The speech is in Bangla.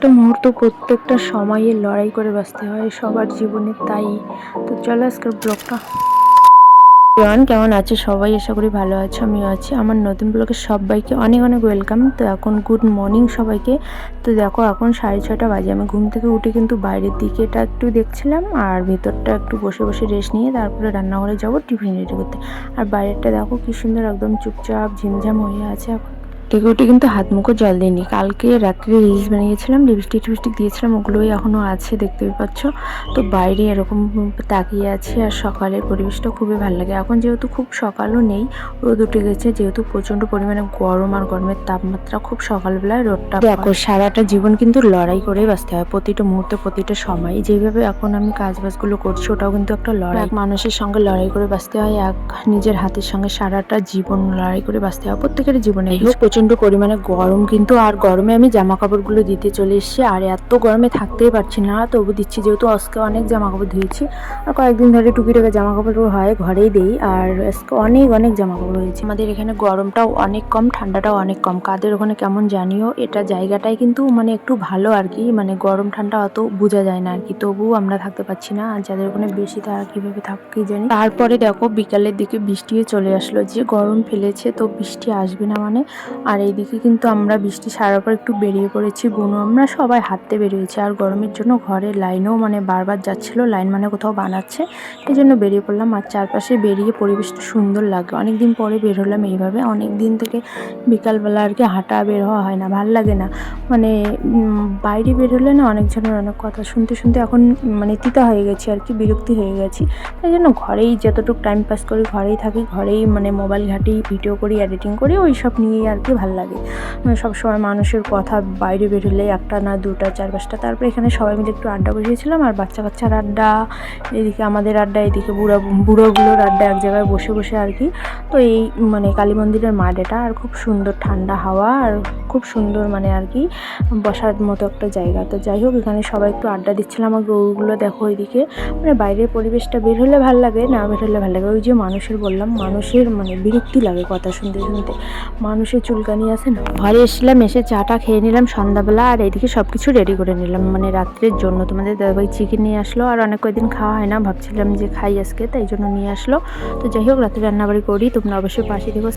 প্রত্যেকটা মুহূর্ত, প্রত্যেকটা সময়ে লড়াই করে বাঁচতে হয়, সবার জীবনে তাই। তো চলো আজকের ব্লগটা। এভরিওয়ান কেমন আছে? সবাই আশা করি ভালো আছো, আমিও আছি। আমার নতুন ব্লগে সবাইকে অনেক অনেক ওয়েলকাম তো এখন গুড মর্নিং সবাইকে। তো দেখো, এখন সাড়ে ছটা বাজে। আমি ঘুম থেকে উঠে কিন্তু বাইরের দিকেটা একটু দেখছিলাম আর ভেতরটা একটু বসে বসে রেস্ট নিয়ে তারপরে রান্নাঘরে যাব, টিফিন রেডি করতে। আর বাইরেটা দেখো কি সুন্দর, একদম চুপচাপ, ঝিমঝাম হয়ে আছে এখন। থেকে উঠে কিন্তু হাত মুখও জল দিইনি কালকে রাত্রে রিলস বানিয়েছিলাম লিপস্টিক টিপস্টিক দিয়েছিলাম ওগুলোই এখনও আছে দেখতেই পাচ্ছ। তো বাইরে এরকম তাকিয়ে আছে আর সকালের পরিবেশটা খুবই ভালো লাগে। এখন যেহেতু খুব সকালও নেই রোদ উঠে গেছে যেহেতু প্রচণ্ড পরিমাণে গরম আর গরমের তাপমাত্রা খুব সকালবেলায় রোদটা দেখো সারাটা জীবন কিন্তু লড়াই করেই বাঁচতে হয় প্রতিটা মুহূর্তে প্রতিটা সময়। যেভাবে এখন আমি কাজ বাজগুলো করছি ওটাও কিন্তু একটা লড়াই। এক মানুষের সঙ্গে লড়াই করে বাঁচতে হয় এক নিজের হাতের সঙ্গে সারাটা জীবন লড়াই করে বাঁচতে হয় প্রত্যেকের জীবনে। হোক প্রচণ্ড পরিমাণে গরম, কিন্তু আর গরমে আমি জামা কাপড়গুলো দিতে চলে এসেছি। আর এত গরমে থাকতেই পারছি না, তবু দিচ্ছি যেহেতু আজকে অনেক জামা কাপড় ধুয়েছি। আর কয়েকদিন ধরে টুকিটাকে জামা কাপড় হয়, ঘরেই দেই, আর আজকে অনেক অনেক জামা কাপড় হয়েছে। আমাদের এখানে গরমটাও অনেক কম, ঠান্ডাটাও অনেক কম। কাদের ওখানে কেমন জানিও, এটা জায়গাটাই কিন্তু মানে একটু ভালো আর কি মানে গরম, ঠান্ডা অত বোঝা যায় না আর কি। তবুও আমরা থাকতে পারছি না, আর যাদের ওখানে বেশি তারা কীভাবে থাক জানি। তারপরে দেখো বিকালের দিকে বৃষ্টিও চলে আসলো, যে গরম ফেলেছে তো বৃষ্টি আসবে না মানে। আর এইদিকে কিন্তু আমরা বৃষ্টি সারার পর একটু বেরিয়ে পড়েছি। বোনও আমরা সবাই হাঁটতে বেরিয়েছি আর গরমের জন্য ঘরের লাইনও মানে বারবার যাচ্ছিল, লাইন মানে কোথাও বানাচ্ছে। এই জন্য বেরিয়ে পড়লাম আর চারপাশে বেরিয়ে পরিবেশটা সুন্দর লাগে অনেক দিন পরে বের হলাম এইভাবে। অনেক দিন থেকে বিকালবেলা আর কি হাঁটা বের হওয়া হয় না, ভালো লাগে না। মানে বাইরে বের হলে না অনেকজনের অনেক কথা শুনতে শুনতে এখন মানে তিতা হয়ে গেছি আর কি, বিরক্তি হয়ে গেছি। এই জন্য ঘরেই যতটুকু টাইম পাস করি, ঘরেই থাকি, ঘরেই মানে মোবাইল ঘাটি ভিডিও করি এডিটিং করি ওই সব নিয়েই আর কি ভালো লাগে। মানে সবসময় মানুষের কথা বাইরে বেরোলে একটা না দুটা, চার পাঁচটা। তারপরে এখানে সবাই মিলে একটু আড্ডা বসিয়েছিলাম আর বাচ্চা কাচ্চার আড্ডা, এদিকে আমাদের আড্ডা, এদিকে বুড়ো, বুড়োগুলোর আড্ডা এক জায়গায় বসে বসে আর কি। তো এই মানে কালী মন্দিরের মাঠ আর খুব সুন্দর ঠান্ডা হাওয়া আর খুব সুন্দর মানে আর কি বসার মতো একটা জায়গা। তো যাই হোক, এখানে সবাই একটু আড্ডা দিচ্ছিলাম। আমার গরুগুলো দেখো ওইদিকে মানে বাইরের পরিবেশটা বের হলে ভালো লাগে, না বের হলে ভালো লাগে? ওই যে মানুষের বললাম, মানুষের মানে বিরক্তি লাগে কথা শুনতে শুনতে। মানুষের চুলকানি আছে না ঘরে এসেছিলাম, এসে চাটা খেয়ে নিলাম, সন্ধ্যাবেলা, আর এদিকে সব কিছু রেডি করে নিলাম। মানে রাত্রের জন্য তোমাদের দাদাভাই চিকেন নিয়ে আসলো, আর অনেক কয়েকদিন খাওয়া হয় না, ভাবছিলাম যে খাই আজকে, তাই জন্য নিয়ে আসলো। তো যাই হোক রাত্রে রান্নাবাড়ি করি, তোমরা অবশ্যই পাশে দেখো